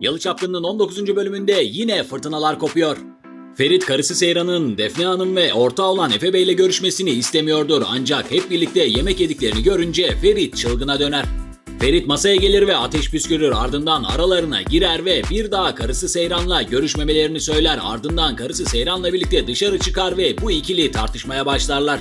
Yalı Çapkını'nın 19. bölümünde yine fırtınalar kopuyor. Ferit karısı Seyran'ın Defne Hanım ve ortağı olan Efe Bey ile görüşmesini istemiyordur ancak hep birlikte yemek yediklerini görünce Ferit çılgına döner. Ferit masaya gelir ve ateş püskürür ardından aralarına girer ve bir daha karısı Seyran'la görüşmemelerini söyler ardından karısı Seyran'la birlikte dışarı çıkar ve bu ikili tartışmaya başlarlar.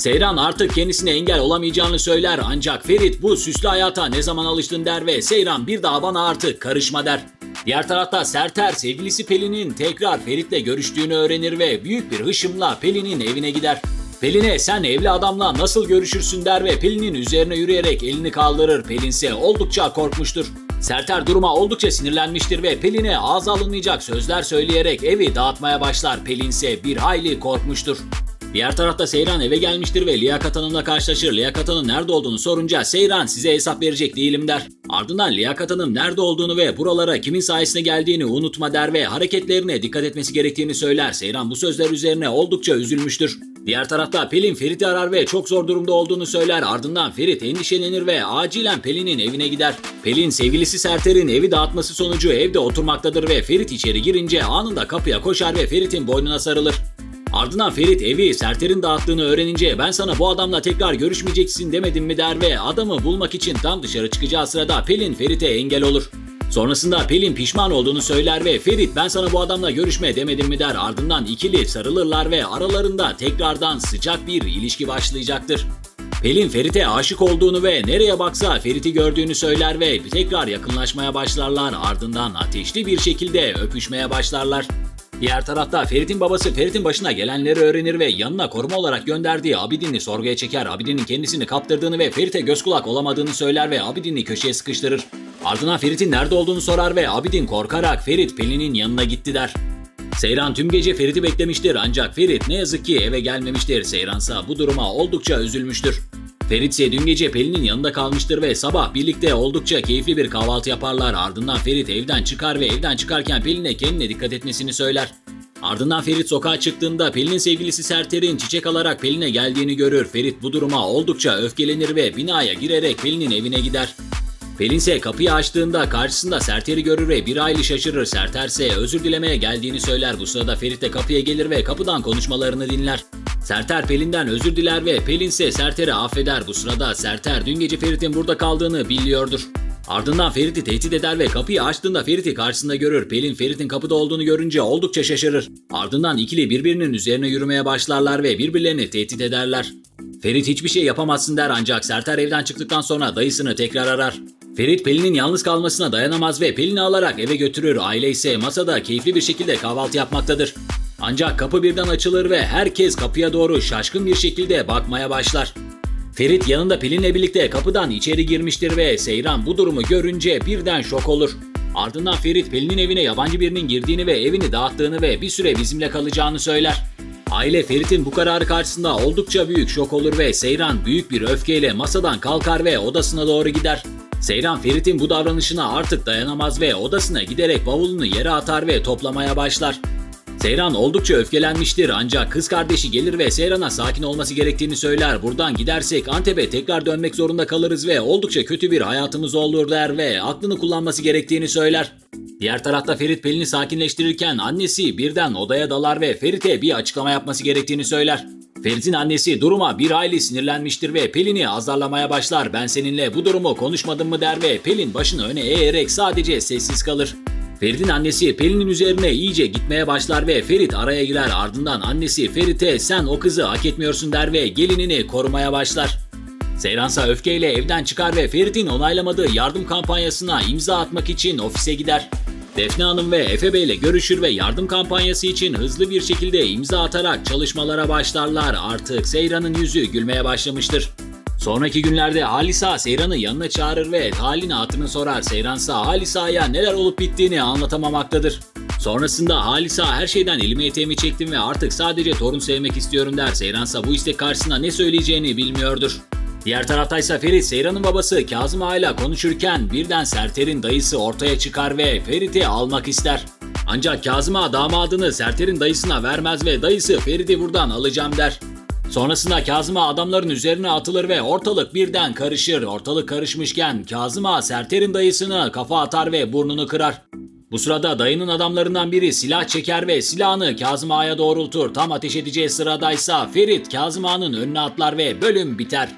Seyran artık kendisine engel olamayacağını söyler ancak Ferit bu süslü hayata ne zaman alıştın der ve Seyran bir daha bana artık karışma der. Diğer tarafta Serter sevgilisi Pelin'in tekrar Ferit'le görüştüğünü öğrenir ve büyük bir hışımla Pelin'in evine gider. Pelin'e sen evli adamla nasıl görüşürsün der ve Pelin'in üzerine yürüyerek elini kaldırır. Pelin ise oldukça korkmuştur. Serter duruma oldukça sinirlenmiştir ve Pelin'e ağız alınmayacak sözler söyleyerek evi dağıtmaya başlar. Pelin ise bir hayli korkmuştur. Diğer tarafta Seyran eve gelmiştir ve Liyakat Hanım'la karşılaşır. Liyakat Hanım nerede olduğunu sorunca Seyran size hesap verecek değilim der. Ardından Liyakat Hanım nerede olduğunu ve buralara kimin sayesinde geldiğini unutma der ve hareketlerine dikkat etmesi gerektiğini söyler. Seyran bu sözler üzerine oldukça üzülmüştür. Diğer tarafta Pelin Ferit'i arar ve çok zor durumda olduğunu söyler. Ardından Ferit endişelenir ve acilen Pelin'in evine gider. Pelin sevgilisi Serter'in evi dağıtması sonucu evde oturmaktadır ve Ferit içeri girince anında kapıya koşar ve Ferit'in boynuna sarılır. Ardından Ferit evi Serter'in dağıttığını öğrenince ben sana bu adamla tekrar görüşmeyeceksin demedim mi der ve adamı bulmak için tam dışarı çıkacağı sırada Pelin Ferit'e engel olur. Sonrasında Pelin pişman olduğunu söyler ve Ferit ben sana bu adamla görüşme demedim mi der ardından ikili sarılırlar ve aralarında tekrardan sıcak bir ilişki başlayacaktır. Pelin Ferit'e aşık olduğunu ve nereye baksa Ferit'i gördüğünü söyler ve tekrar yakınlaşmaya başlarlar ardından ateşli bir şekilde öpüşmeye başlarlar. Diğer tarafta Ferit'in babası Ferit'in başına gelenleri öğrenir ve yanına koruma olarak gönderdiği Abidin'i sorguya çeker. Abidin'in kendisini kaptırdığını ve Ferit'e göz kulak olamadığını söyler ve Abidin'i köşeye sıkıştırır. Ardından Ferit'in nerede olduğunu sorar ve Abidin korkarak Ferit Pelin'in yanına gitti der. Seyran tüm gece Ferit'i beklemiştir ancak Ferit ne yazık ki eve gelmemiştir. Seyransa bu duruma oldukça üzülmüştür. Ferit ise dün gece Pelin'in yanında kalmıştır ve sabah birlikte oldukça keyifli bir kahvaltı yaparlar. Ardından Ferit evden çıkar ve evden çıkarken Pelin'e kendine dikkat etmesini söyler. Ardından Ferit sokağa çıktığında Pelin'in sevgilisi Serter'in çiçek alarak Pelin'e geldiğini görür. Ferit bu duruma oldukça öfkelenir ve binaya girerek Pelin'in evine gider. Pelin ise kapıyı açtığında karşısında Serter'i görür ve bir hayli şaşırır. Serter ise özür dilemeye geldiğini söyler. Bu sırada Ferit de kapıya gelir ve kapıdan konuşmalarını dinler. Serter Pelin'den özür diler ve Pelin ise Serter'i affeder. Bu sırada Serter dün gece Ferit'in burada kaldığını biliyordur. Ardından Ferit'i tehdit eder ve kapıyı açtığında Ferit'i karşısında görür. Pelin Ferit'in kapıda olduğunu görünce oldukça şaşırır. Ardından ikili birbirinin üzerine yürümeye başlarlar ve birbirlerini tehdit ederler. Ferit hiçbir şey yapamazsın der ancak Serter evden çıktıktan sonra dayısını tekrar arar. Ferit Pelin'in yalnız kalmasına dayanamaz ve Pelin'i alarak eve götürür. Aile ise masada keyifli bir şekilde kahvaltı yapmaktadır. Ancak kapı birden açılır ve herkes kapıya doğru şaşkın bir şekilde bakmaya başlar. Ferit yanında Pelin'le birlikte kapıdan içeri girmiştir ve Seyran bu durumu görünce birden şok olur. Ardından Ferit Pelin'in evine yabancı birinin girdiğini ve evini dağıttığını ve bir süre bizimle kalacağını söyler. Aile Ferit'in bu kararı karşısında oldukça büyük şok olur ve Seyran büyük bir öfkeyle masadan kalkar ve odasına doğru gider. Seyran Ferit'in bu davranışına artık dayanamaz ve odasına giderek bavulunu yere atar ve toplamaya başlar. Seyran oldukça öfkelenmiştir ancak kız kardeşi gelir ve Seyran'a sakin olması gerektiğini söyler. Buradan gidersek Antep'e tekrar dönmek zorunda kalırız ve oldukça kötü bir hayatımız olur der ve aklını kullanması gerektiğini söyler. Diğer tarafta Ferit Pelin'i sakinleştirirken annesi birden odaya dalar ve Ferit'e bir açıklama yapması gerektiğini söyler. Ferit'in annesi duruma bir hayli sinirlenmiştir ve Pelin'i azarlamaya başlar. Ben seninle bu durumu konuşmadım mı der ve Pelin başını öne eğerek sadece sessiz kalır. Ferit'in annesi Pelin'in üzerine iyice gitmeye başlar ve Ferit araya girer ardından annesi Ferit'e sen o kızı hak etmiyorsun der ve gelinini korumaya başlar. Seyransa öfkeyle evden çıkar ve Ferit'in onaylamadığı yardım kampanyasına imza atmak için ofise gider. Defne Hanım ve Efe Bey ile görüşür ve yardım kampanyası için hızlı bir şekilde imza atarak çalışmalara başlarlar. Artık Seyran'ın yüzü gülmeye başlamıştır. Sonraki günlerde Halisa Seyran'ı yanına çağırır ve halini hatırını sorar. Seyransa Halisa'ya neler olup bittiğini anlatamamaktadır. Sonrasında Halisa her şeyden elimi eteğimi çektim ve artık sadece torun sevmek istiyorum der. Seyransa bu istek karşısında ne söyleyeceğini bilmiyordur. Diğer taraftaysa Ferit Seyran'ın babası Kazım Ağa'yla konuşurken birden Serter'in dayısı ortaya çıkar ve Ferit'i almak ister. Ancak Kazım Ağa damadını Serter'in dayısına vermez ve dayısı Ferit'i buradan alacağım der. Sonrasında Kazım Ağa adamların üzerine atılır ve ortalık birden karışır. Ortalık karışmışken Kazım Ağa Serter'in dayısını kafa atar ve burnunu kırar. Bu sırada dayının adamlarından biri silah çeker ve silahını Kazım Ağa'ya doğrultur. Tam ateş edeceği sıradaysa Ferit Kazım Ağa'nın önüne atlar ve bölüm biter.